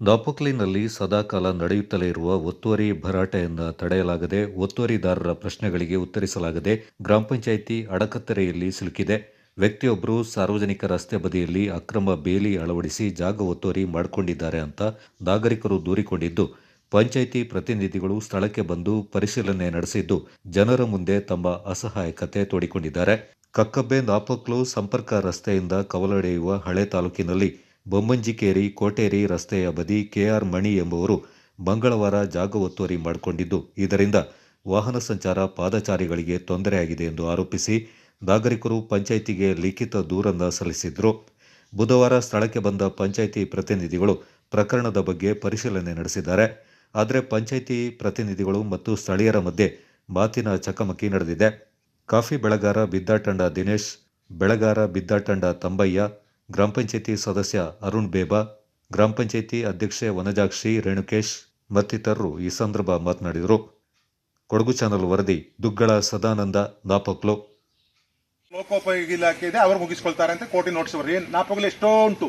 ದಾಪಕ್ಲಿನಲ್ಲಿ ಸದಾಕಾಲ ನಡೆಯುತ್ತಲೇ ಇರುವ ಒತ್ತುವರಿ ಭರಾಟೆಯನ್ನು ತಡೆಯಲಾಗದೆ ಒತ್ತುವರಿದಾರರ ಪ್ರಶ್ನೆಗಳಿಗೆ ಉತ್ತರಿಸಲಾಗದೆ ಗ್ರಾಮ ಪಂಚಾಯಿತಿ ಅಡಕತ್ತೆರೆಯಲ್ಲಿ ಸಿಲುಕಿದೆ. ವ್ಯಕ್ತಿಯೊಬ್ಬರು ಸಾರ್ವಜನಿಕ ರಸ್ತೆ ಬದಿಯಲ್ಲಿ ಅಕ್ರಮ ಬೇಲಿ ಅಳವಡಿಸಿ ಜಾಗ ಒತ್ತುವರಿ ಮಾಡಿಕೊಂಡಿದ್ದಾರೆ ಅಂತ ನಾಗರಿಕರು ದೂರಿಕೊಂಡಿದ್ದು, ಪಂಚಾಯಿತಿ ಪ್ರತಿನಿಧಿಗಳು ಸ್ಥಳಕ್ಕೆ ಬಂದು ಪರಿಶೀಲನೆ ನಡೆಸಿದ್ದು, ಜನರ ಮುಂದೆ ತಮ್ಮ ಅಸಹಾಯಕತೆ ತೋಡಿಕೊಂಡಿದ್ದಾರೆ. ಕಕ್ಕಬ್ಬೆ ನಾಪಕ್ಲು ಸಂಪರ್ಕ ರಸ್ತೆಯಿಂದ ಕವಲಡೆಯುವ ಹಳೆ ತಾಲೂಕಿನಲ್ಲಿ ಬೊಮ್ಮಂಜಿಕೇರಿ, ಕೋಟೇರಿ ರಸ್ತೆಯ ಬದಿ ಕೆಆರ್ ಮಣಿ ಎಂಬುವರು ಮಂಗಳವಾರ ಜಾಗ ಒತ್ತುವರಿ ಮಾಡಿಕೊಂಡಿದ್ದು, ಇದರಿಂದ ವಾಹನ ಸಂಚಾರ ಪಾದಚಾರಿಗಳಿಗೆ ತೊಂದರೆಯಾಗಿದೆ ಎಂದು ಆರೋಪಿಸಿ ನಾಗರಿಕರು ಪಂಚಾಯಿತಿಗೆ ಲಿಖಿತ ದೂರನ್ನು ಸಲ್ಲಿಸಿದ್ರು. ಬುಧವಾರ ಸ್ಥಳಕ್ಕೆ ಬಂದ ಪಂಚಾಯಿತಿ ಪ್ರತಿನಿಧಿಗಳು ಪ್ರಕರಣದ ಬಗ್ಗೆ ಪರಿಶೀಲನೆ ನಡೆಸಿದ್ದಾರೆ. ಆದರೆ ಪಂಚಾಯಿತಿ ಪ್ರತಿನಿಧಿಗಳು ಮತ್ತು ಸ್ಥಳೀಯರ ಮಧ್ಯೆ ಮಾತಿನ ಚಕಮಕಿ ನಡೆದಿದೆ. ಕಾಫಿ ಬೆಳೆಗಾರ ಬಿದ್ದಾಟಂಡ ದಿನೇಶ್, ಬೆಳೆಗಾರ ಬಿದ್ದಾಟಂಡ ತಂಬಯ್ಯ ಗ್ರಾಮ ಪಂಚಾಯಿತಿ ಸದಸ್ಯ ಅರುಣ್ ಬೇಬಾ ಗ್ರಾಮ ಪಂಚಾಯಿತಿ ಅಧ್ಯಕ್ಷೆ ವನಜಾಕ್ಷಿ ರೇಣುಕೇಶ್ ಮತ್ತಿತರರು ಈ ಸಂದರ್ಭ ಮಾತನಾಡಿದರು. ಕೊಡಗು ಚಾನಲ್ ವರದಿ ದುಗ್ಗಳ ಸದಾನಂದ ನಾಪಕ್ಲು. ಲೋಕೋಪಯೋಗಿ ಇಲಾಖೆ ಇದೆ ಅವರು ಮುಗಿಸ್ಕೊಳ್ತಾರೆ ಅಂತ ಕೋಟಿ ನೋಟಿಸ್ ಬರ್ರಿ ನಾಪಗಲು ಎಷ್ಟೋ ಉಂಟು.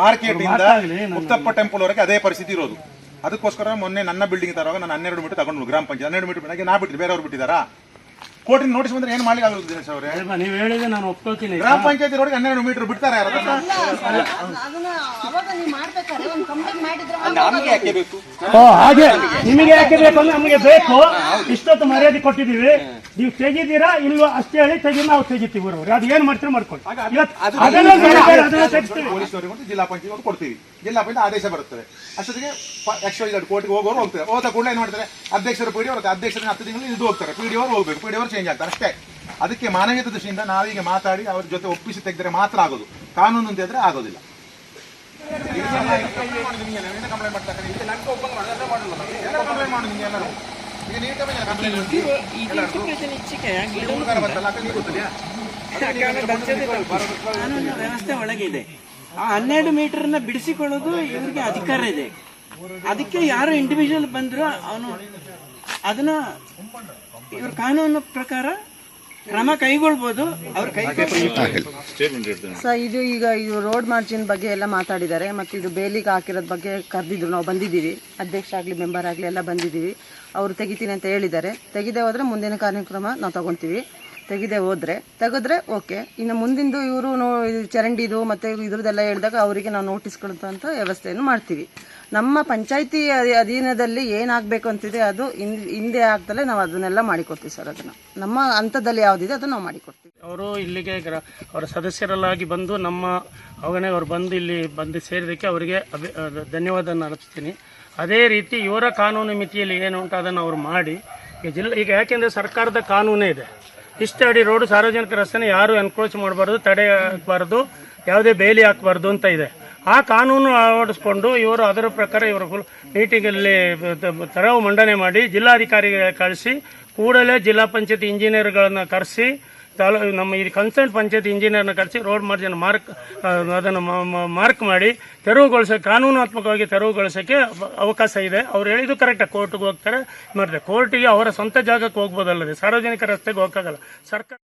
ಮಾರ್ಕೆಟ್ ಇಂದ ಮುತ್ತಪ್ಪ ಟೆಂಪಲ್ ವರೆಗೆ ಅದೇ ಪರಿಸ್ಥಿತಿ ಇರೋದು. ಅದಕ್ಕೋಸ್ಕರ ಮೊನ್ನೆ ನನ್ನ ಬಿಲ್ಡಿಂಗ್ ತರುವಾಗ ನಾನು ಹನ್ನೆರಡು ಮೀಟರ್ ತಗೊಂಡು ಗ್ರಾಮ ಪಂಚಾಯತ್ ಹನ್ನೆರಡು ಮೀಟರ್ ಬೆಳಗ್ಗೆ ನಾ ಬಿಟ್ಟಿದ್ದೆ ಬೇರೆಯವ್ರು ಬಿಟ್ಟಿದ್ದಾರಾ? ಕೋಟಿ ನೋಟಿಸ್ ಬಂದ್ರೆ ಏನ್ ಮಾಡ್ಲಿಕ್ಕೆ ಆಗೋದು ದಿನೇಶ್ ಅವರೇ? ಅಲ್ವಾ, ನೀವ್ ಹೇಳಿದ್ರೆ ನಾನು ಒಪ್ಕೋತೀನಿ ಗ್ರಾಮ ಪಂಚಾಯತಿ ರೋಡ್ಗೆ ಹನ್ನೆರಡು ಮೀಟರ್ ಬಿಡ್ತಾರೆ ಯಾರು? ಅದನ್ನ? ನೀವು ಮಾಡಿದ್ರೆ ಓ ಹಾಗೆ. ನಿಮಗೆ ಯಾಕೆ ಬೇಕು ಅಂದ್ರೆ ನಮಗೆ ಬೇಕು. ಇಷ್ಟೊತ್ತು ಮರ್ಯಾದೆ ಕೊಟ್ಟಿದ್ದೀವಿ. ನೀವು ತೆಗಿದೀರಾ ಇಲ್ವಾ ಅಷ್ಟೇ ಹೇಳಿ ತೆಗಿ ನಾವು ತೆಗಿತೀವಿ ಊರವ್ರು. ಅದು ಏನ್ ಮಾಡ್ತೀರಿ ಮಾಡ್ಕೊಳ್ಳಿ. ಇವತ್ತು ಅದನ್ನ ಬೇರೆ ಬೇರೆ ಅದನ್ನ ತೆಗಿಸ್ತೀವಿ. ಪೊಲೀಸ್ನವರಿಗೆ ಮತ್ತು ಜಿಲ್ಲಾ ಪಂಚಾಯತ್ ಕೊಡ್ತೀವಿ. ಜಿಲ್ಲಾ ಪಂಚಾಯತ್ ಆದೇಶ ಬರುತ್ತದೆ. ಅಷ್ಟೊತ್ತಿಗೆ ಆಕ್ಚುಲಿ ಕೋರ್ಟ್ಗೆ ಹೋಗೋರು ಹೋಗ್ತಾರೆ. ಹೋದ ಕೂಡಲೇ ಏನ್ ಮಾಡ್ತಾರೆ? ಅಧ್ಯಕ್ಷರು ಪಿ ಡಿ ಅವರು ಅಧ್ಯಕ್ಷರ ಹತ್ತು ತಿಂಗಳು ಇದು ಹೋಗ್ತಾರೆ. ಪಿ ಡಿ ಅವರು ಹೋಗ್ಬೇಕು. ಪಿ ಡಿ ಅವರು ಚೇಂಜ್ ಆಗ್ತಾರೆ. ಅಷ್ಟೇ. ಅದಕ್ಕೆ ಮಾನವೀಯ ದೃಷ್ಟಿಯಿಂದ ನಾವೀಗ ಮಾತಾಡಿ ಅವ್ರ ಜೊತೆ ಒಪ್ಪಿಸಿ ತೆಗೆದರೆ ಮಾತ್ರ ಆಗೋದು. ಕಾನೂನು ಅಂತ ಆಗೋದಿಲ್ಲ. ವ್ಯವಸ್ಥೆ ಒಳಗೆ ಇದೆ ಆ ಹನ್ನೆರಡು ಮೀಟರ್ನ ಬಿಡಿಸಿಕೊಳ್ಳೋದು ಇವರಿಗೆ ಅಧಿಕಾರ ಇದೆ. ಅದಕ್ಕೆ ಯಾರು ಇಂಡಿವಿಜುವಲ್ ಬಂದ್ರು ಅವನು ಅದನ್ನ ಇವ್ರ ಕಾನೂನು ಪ್ರಕಾರ ಕ್ರಮ ಕೈಗೊಳ್ಬೋದು ಅವ್ರ ಕೈ ಸರ್ ಇದು ಈಗ ಇದು ರೋಡ್ ಮಾರ್ಜಿನ್ ಬಗ್ಗೆ ಎಲ್ಲ ಮಾತಾಡಿದ್ದಾರೆ ಮತ್ತು ಇದು ಬೇಲಿಗೆ ಹಾಕಿರೋದ್ ಬಗ್ಗೆ ಕರೆದಿದ್ರು ನಾವು ಬಂದಿದ್ದೀವಿ. ಅಧ್ಯಕ್ಷ ಆಗಲಿ ಮೆಂಬರ್ ಆಗಲಿ ಎಲ್ಲ ಬಂದಿದ್ದೀವಿ. ಅವರು ತೆಗಿತೀನಿ ಅಂತ ಹೇಳಿದ್ದಾರೆ. ತೆಗೆದೇ ಹೋದ್ರೆ ಮುಂದಿನ ಕಾರ್ಯಕ್ರಮ ನಾವು ತಗೊತೀವಿ. ತೆಗೆದೇ ಹೋದ್ರೆ ತೆಗೆದ್ರೆ ಓಕೆ. ಇನ್ನು ಮುಂದಿಂದು ಇವರು ನೋ ಚರಂಡಿದು ಮತ್ತು ಇದ್ರದ್ದೆಲ್ಲ ಹೇಳಿದಾಗ ಅವರಿಗೆ ನಾವು ನೋಟಿಸ್ ಕೊಡುವಂಥ ವ್ಯವಸ್ಥೆಯನ್ನು ಮಾಡ್ತೀವಿ. ನಮ್ಮ ಪಂಚಾಯಿತಿ ಅಧೀನದಲ್ಲಿ ಏನಾಗಬೇಕು ಅಂತಿದೆ ಅದು ಹಿಂದ್- ಆಗ್ದಲೇ ನಾವು ಅದನ್ನೆಲ್ಲ ಮಾಡಿಕೊಡ್ತೀವಿ ಸರ್ ಅದನ್ನು. ನಮ್ಮ ಹಂತದಲ್ಲಿ ಯಾವುದಿದೆ ಅದನ್ನು ನಾವು ಮಾಡಿಕೊಡ್ತೀವಿ. ಅವರು ಇಲ್ಲಿಗೆ ಅವರ ಸದಸ್ಯರಲ್ಲಾಗಿ ಬಂದು ನಮ್ಮ ಅವಗಣೆ ಅವರು ಬಂದು ಇಲ್ಲಿ ಬಂದು ಸೇರಿದ್ದಕ್ಕೆ ಅವರಿಗೆ ಅಭಿ ಧನ್ಯವಾದ ಅರ್ಪಿಸ್ತೀನಿ ಅದೇ ರೀತಿ ಇವರ ಕಾನೂನು ಮಿತಿಯಲ್ಲಿ ಏನು ಉಂಟು ಅದನ್ನು ಅವರು ಮಾಡಿ. ಈಗ ಜಿಲ್ಲೆ ಈಗ ಯಾಕೆಂದರೆ ಸರ್ಕಾರದ ಕಾನೂನೇ ಇದೆ. ಇಷ್ಟು ಅಡಿ ರೋಡು ಸಾರ್ವಜನಿಕ ರಸ್ತೆನ ಯಾರು ಎನ್ಕ್ರೋಚ್ ಮಾಡಬಾರ್ದು ತಡೆ ಹಾಕಬಾರ್ದು ಯಾವುದೇ ಬೇಲಿ ಹಾಕಬಾರ್ದು ಅಂತ ಇದೆ. ಆ ಕಾನೂನು ಅಳವಡಿಸ್ಕೊಂಡು ಇವರು ಅದರ ಪ್ರಕಾರ ಇವರು ಮೀಟಿಂಗಲ್ಲಿ ತೆರವು ಮಂಡನೆ ಮಾಡಿ ಜಿಲ್ಲಾಧಿಕಾರಿಗೆ ಕಳಿಸಿ, ಕೂಡಲೇ ಜಿಲ್ಲಾ ಪಂಚಾಯತ್ ಇಂಜಿನಿಯರ್ಗಳನ್ನು ಕರೆಸಿ, ತಾಲೂ ನಮ್ಮ ಈ ಕನ್ಸರ್ನ್ ಪಂಚಾಯತ್ ಇಂಜಿನಿಯರ್ನ ಕರೆಸಿ ರೋಡ್ ಮಾರ್ಜನ್ ಮಾರ್ಕ್ ಅದನ್ನು ಮಾರ್ಕ್ ಮಾಡಿ ತೆರವುಗೊಳಿಸೋಕೆ ಕಾನೂನಾತ್ಮಕವಾಗಿ ತೆರವುಗೊಳಿಸೋಕ್ಕೆ ಅವಕಾಶ ಇದೆ. ಅವ್ರು ಹೇಳಿದ್ದು ಕರೆಕ್ಟಾಗಿ ಕೋರ್ಟ್ಗೆ ಹೋಗ್ತಾರೆ. ಮಾಡ್ತಾರೆ ಕೋರ್ಟಿಗೆ ಅವರ ಸ್ವಂತ ಜಾಗಕ್ಕೆ ಹೋಗ್ಬೋದಲ್ಲದೆ ಸಾರ್ವಜನಿಕ ರಸ್ತೆಗೆ ಹೋಗೋಕ್ಕಾಗಲ್ಲ. ಸರ್ಕಾರ